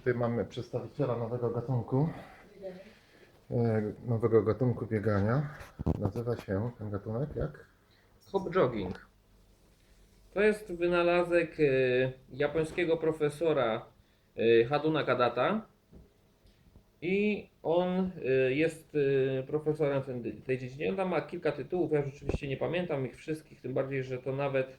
Tutaj mamy przedstawiciela nowego gatunku. e, Nowego gatunku biegania. Nazywa się ten gatunek jak? Hop jogging. To jest wynalazek y, japońskiego profesora y, Haduna Kadata. I on jest profesorem tej- dziedzinie. On tam ma kilka tytułów, ja rzeczywiście nie pamiętam ich wszystkich, tym bardziej, że to nawet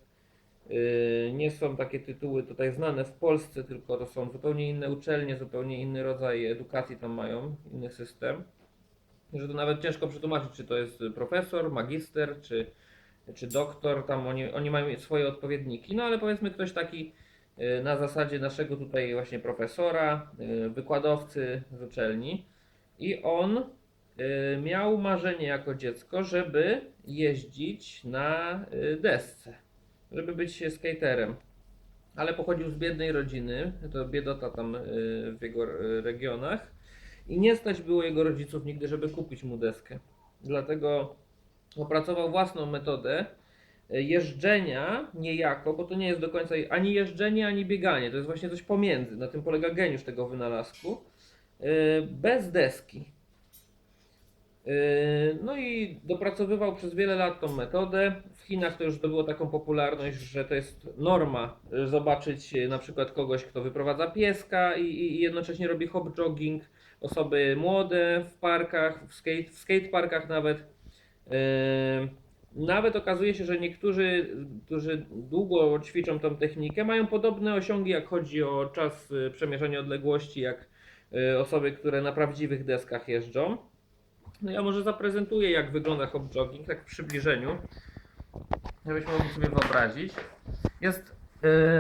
nie są takie tytuły tutaj znane w Polsce, tylko to są zupełnie inne uczelnie, zupełnie inny rodzaj edukacji tam mają, inny system. Że to nawet ciężko przetłumaczyć, czy to jest profesor, magister, czy, czy doktor, tam oni, oni mają swoje odpowiedniki, no ale powiedzmy ktoś taki y, na zasadzie naszego tutaj właśnie profesora, y, wykładowcy z uczelni. I on miał marzenie jako dziecko, żeby jeździć na desce, żeby być skaterem. Ale pochodził z biednej rodziny, to biedota tam y, w jego y, regionach i nie stać było jego rodziców nigdy, żeby kupić mu deskę. Dlatego opracował własną metodę e, jeżdżenia niejako, bo to nie jest do końca ani jeżdżenie, ani bieganie. To jest właśnie coś pomiędzy. Na tym polega geniusz tego wynalazku. Bez deski. No i dopracowywał przez wiele lat tą metodę. W Chinach to już zdobyło taką popularność, że to jest norma e, zobaczyć e, na przykład kogoś, kto wyprowadza pieska i, i jednocześnie robi hop jogging. Osoby młode w parkach, w skate, w skateparkach nawet. Yy, Nawet okazuje się, że niektórzy, którzy długo ćwiczą tą technikę, mają podobne osiągi, jak chodzi o czas y, przemierzania odległości, jak y, osoby, które na prawdziwych deskach jeżdżą. No ja może zaprezentuję, jak wygląda hop jogging, tak w przybliżeniu, żebyśmy mogli sobie wyobrazić. Jest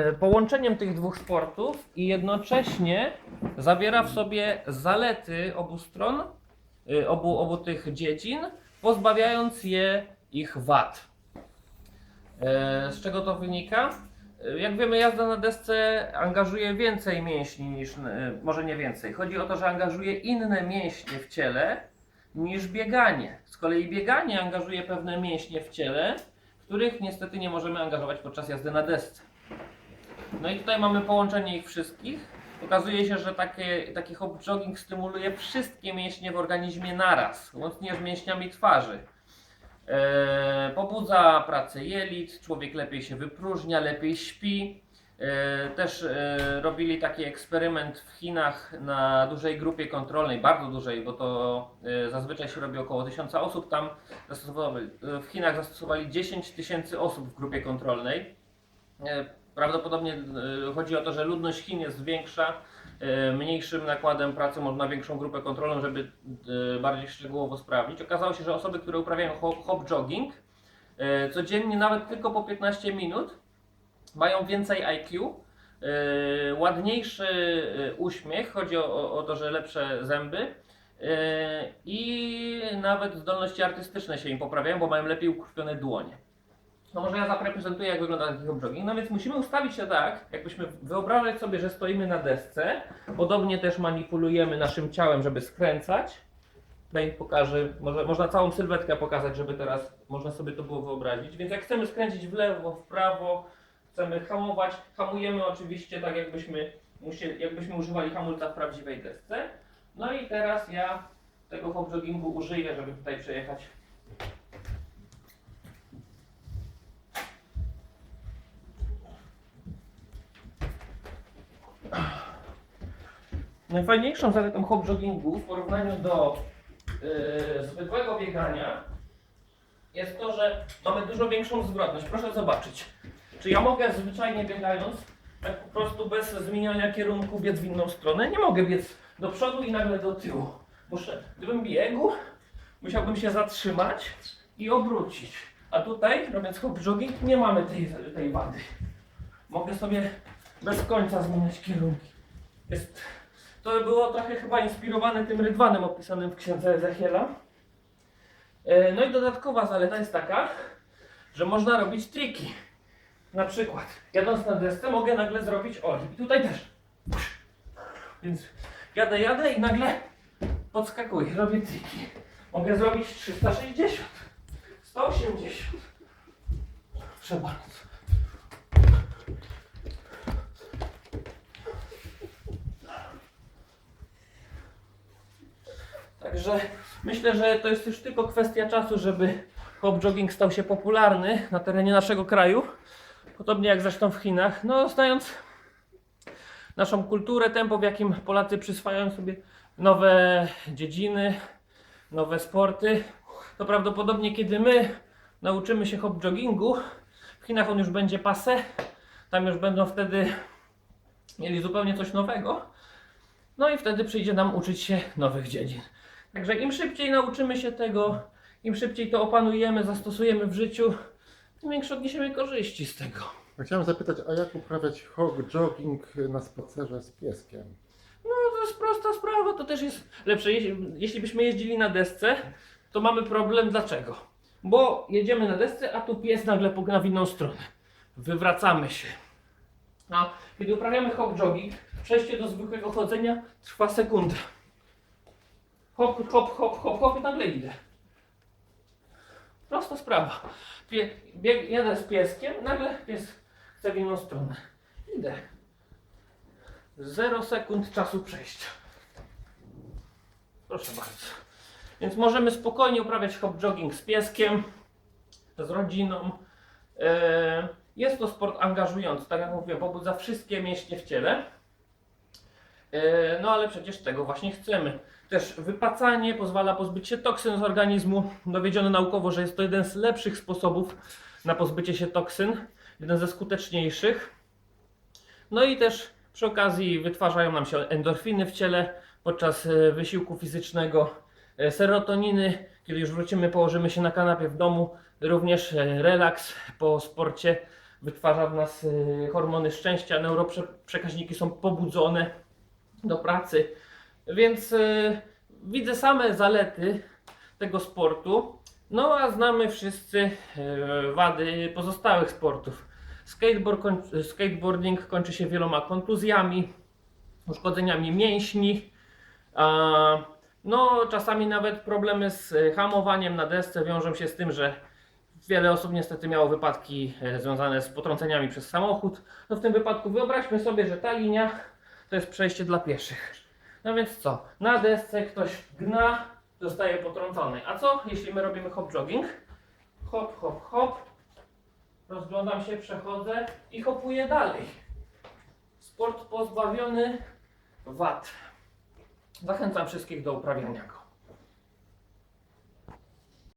y, połączeniem tych dwóch sportów i jednocześnie zawiera w sobie zalety obu stron, y, obu, obu tych dziedzin, pozbawiając je ich wad. E, Z czego to wynika? Jak wiemy, jazda na desce angażuje więcej mięśni niż, może nie więcej. Chodzi o to, że angażuje inne mięśnie w ciele niż bieganie. Z kolei bieganie angażuje pewne mięśnie w ciele, których niestety nie możemy angażować podczas jazdy na desce. No i tutaj mamy połączenie ich wszystkich. Okazuje się, że takie, taki hop jogging stymuluje wszystkie mięśnie w organizmie naraz, łącznie z mięśniami twarzy. E, pobudza pracę jelit, człowiek lepiej się wypróżnia, lepiej śpi. E, też e, robili taki eksperyment w Chinach na dużej grupie kontrolnej, bardzo dużej, bo to e, zazwyczaj się robi około 1000 osób. Tam w Chinach zastosowali 10 tysięcy osób w grupie kontrolnej. Prawdopodobnie chodzi o to, że ludność Chin jest większa, mniejszym nakładem pracy można większą grupę kontrolną, żeby bardziej szczegółowo sprawdzić. Okazało się, że osoby, które uprawiają hop, jogging codziennie nawet tylko po 15 minut mają więcej IQ, e, ładniejszy e, uśmiech, chodzi o, o, to, że lepsze zęby e, i nawet zdolności artystyczne się im poprawiają, bo mają lepiej ukrwione dłonie. No może ja zaprezentuję jak wygląda taki hop jogging. No więc musimy ustawić się tak, jakbyśmy wyobrażać sobie, że stoimy na desce. Podobnie też manipulujemy naszym ciałem, żeby skręcać. Tutaj pokażę, może, można całą sylwetkę pokazać, żeby teraz można sobie to było wyobrazić. Więc jak chcemy skręcić w lewo, w prawo, chcemy hamować, hamujemy oczywiście tak jakbyśmy, musieli, jakbyśmy używali hamulca w prawdziwej desce. No i teraz ja tego hop joggingu użyję, żeby tutaj przejechać Najfajniejszą zaletą hop joggingu w porównaniu do yy, zwykłego biegania jest to, że mamy dużo większą zwrotność. Proszę zobaczyć. Czy ja mogę zwyczajnie biegając, tak po prostu bez zmieniania kierunku biec w inną stronę? Nie mogę biec do przodu i nagle do tyłu. Muszę, gdybym biegł, musiałbym się zatrzymać i obrócić. A tutaj, robiąc hop jogging, nie mamy tej, tej wady. Mogę sobie bez końca zmieniać kierunki. Jest to było trochę chyba inspirowane tym rydwanem opisanym w księdze Ezechiela. E, No i dodatkowa zaleta jest taka, że można robić triki. Na przykład, jadąc na desce mogę nagle zrobić oli. I tutaj też. Więc jadę, jadę i nagle podskakuję, robię triki. Mogę zrobić 360, 180. Proszę bardzo. Także myślę, że to jest już tylko kwestia czasu, żeby hop jogging stał się popularny na terenie naszego kraju. Podobnie jak zresztą w Chinach. No, znając naszą kulturę, tempo, w jakim Polacy przyswajają sobie nowe dziedziny, nowe sporty, to prawdopodobnie kiedy my nauczymy się hop joggingu, w Chinach on już będzie pase, tam już będą wtedy mieli zupełnie coś nowego, no i wtedy przyjdzie nam uczyć się nowych dziedzin. Także im szybciej nauczymy się tego, im szybciej to opanujemy, zastosujemy w życiu, tym większe odniesiemy korzyści z tego. Chciałem zapytać, a jak uprawiać hog jogging na spacerze z pieskiem? No to jest prosta sprawa, to też jest lepsze. Jeśli, jeśli byśmy jeździli na desce, to mamy problem. Dlaczego? Bo jedziemy na desce, a tu pies nagle pogna w inną stronę. Wywracamy się. A kiedy uprawiamy hop jogging, przejście do zwykłego chodzenia trwa sekundę. Hop, hop, hop, hop, hop i nagle idę. Prosta sprawa. Pie, bieg, jadę z pieskiem, nagle pies chce w inną stronę. Idę. 0 sekund czasu przejścia. Proszę bardzo. Więc możemy spokojnie uprawiać hop jogging z pieskiem, z rodziną. E, Jest to sport angażujący, tak jak mówiłem, pobudza wszystkie mięśnie w ciele. E, No ale przecież tego właśnie chcemy. Też wypacanie pozwala pozbyć się toksyn z organizmu. Dowiedziono naukowo, że jest to jeden z lepszych sposobów na pozbycie się toksyn, jeden ze skuteczniejszych. No i też przy okazji wytwarzają nam się endorfiny w ciele podczas e, wysiłku fizycznego, e, serotoniny, kiedy już wrócimy, położymy się na kanapie w domu, również e, relaks po sporcie wytwarza w nas hormony szczęścia, neuroprzekaźniki są pobudzone do pracy, więc e, widzę same zalety tego sportu, no a znamy wszyscy e, wady pozostałych sportów. Skateboard, koń- skateboarding kończy się wieloma kontuzjami, uszkodzeniami mięśni. A, no, czasami nawet problemy z hamowaniem na desce wiążą się z tym, że wiele osób niestety miało wypadki e, związane z potrąceniami przez samochód. No w tym wypadku wyobraźmy sobie, że ta linia to jest przejście dla pieszych. No więc co? Na desce ktoś gna, zostaje potrącony. A co jeśli my robimy hop jogging? Hop, hop, hop rozglądam się, przechodzę i hopuję dalej. Sport pozbawiony wad. Zachęcam wszystkich do uprawiania go.